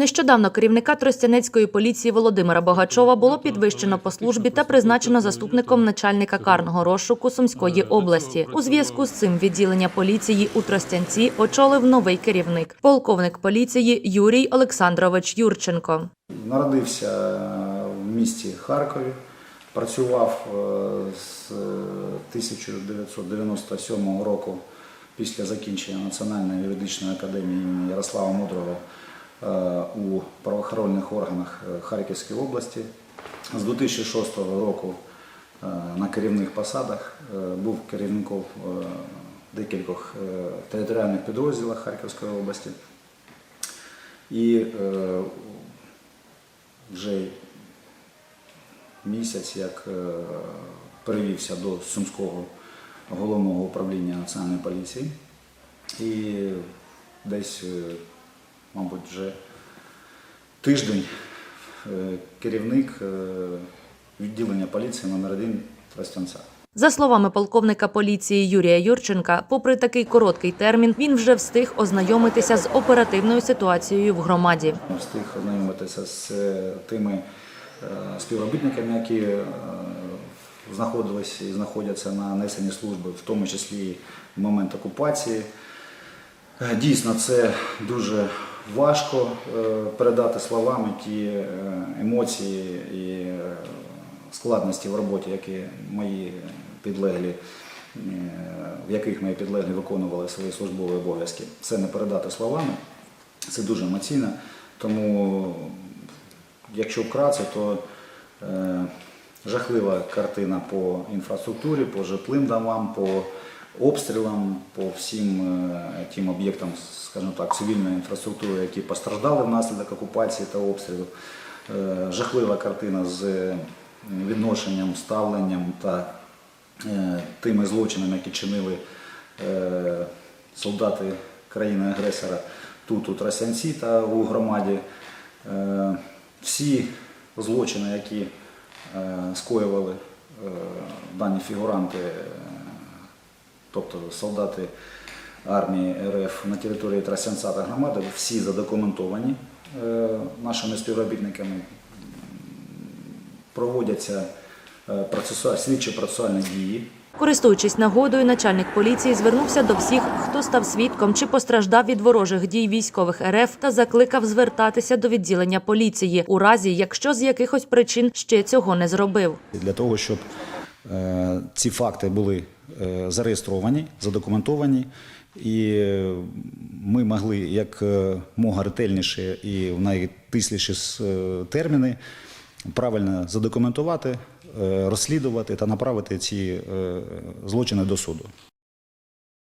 Нещодавно керівника Тростянецької поліції Володимира Богачова було підвищено по службі та призначено заступником начальника карного розшуку Сумської області. У зв'язку з цим відділення поліції у Тростянці очолив новий керівник полковник поліції Юрій Олександрович Юрченко. Народився в місті Харкові, працював е, з 1997 року після закінчення Національної юридичної академії Ярослава Мудрого е, у правоохоронних органах е, Харківської області. З 2006 року е, на керівних посадах е, був керівником декількох територіальних підрозділах Харківської області. І вже місяць, як перевівся до Сумського головного управління Національної поліції. І десь, мабуть, вже тиждень е, керівник е, відділення поліції номер 1 Тростянця. За словами полковника поліції Юрія Юрченка, попри такий короткий термін, він вже встиг ознайомитися з оперативною ситуацією в громаді. Встиг ознайомитися з е, тими співробітниками, які знаходились і знаходяться на несенні служби, в тому числі в момент окупації. Дійсно, це дуже важко е, передати словами ті е, емоції і е, складності в роботі, які мої підлеглі, в яких мої підлеглі виконували свої службові обов'язки. Це не передати словами, це дуже емоційно. Тому, якщо вкратце, то жахлива картина по інфраструктурі, по житлим домам, по обстрілам, по всім е, тим об'єктам, скажімо так, цивільної інфраструктури, які постраждали внаслідок окупації та обстрілів. Е, Жахлива картина з е, відношенням, ставленням та тими злочинами, які чинили солдати країни-агресора тут, у Тросянці та у громаді. Всі злочини, які скоювали дані фігуранти, тобто солдати армії РФ на території Тросянця та громади, всі задокументовані е, нашими співробітниками. Проводяться е, процесуа- слідчо-процесуальні дії. Користуючись нагодою, начальник поліції звернувся до всіх, хто став свідком чи постраждав від ворожих дій військових РФ та закликав звертатися до відділення поліції у разі, якщо з якихось причин ще цього не зробив. для того, щоб е, ці факти були зареєстровані, задокументовані, і е, ми могли як е, мога ретельніше і в найтисліші е, терміни правильно задокументувати, е, розслідувати та направити ці е, злочини до суду.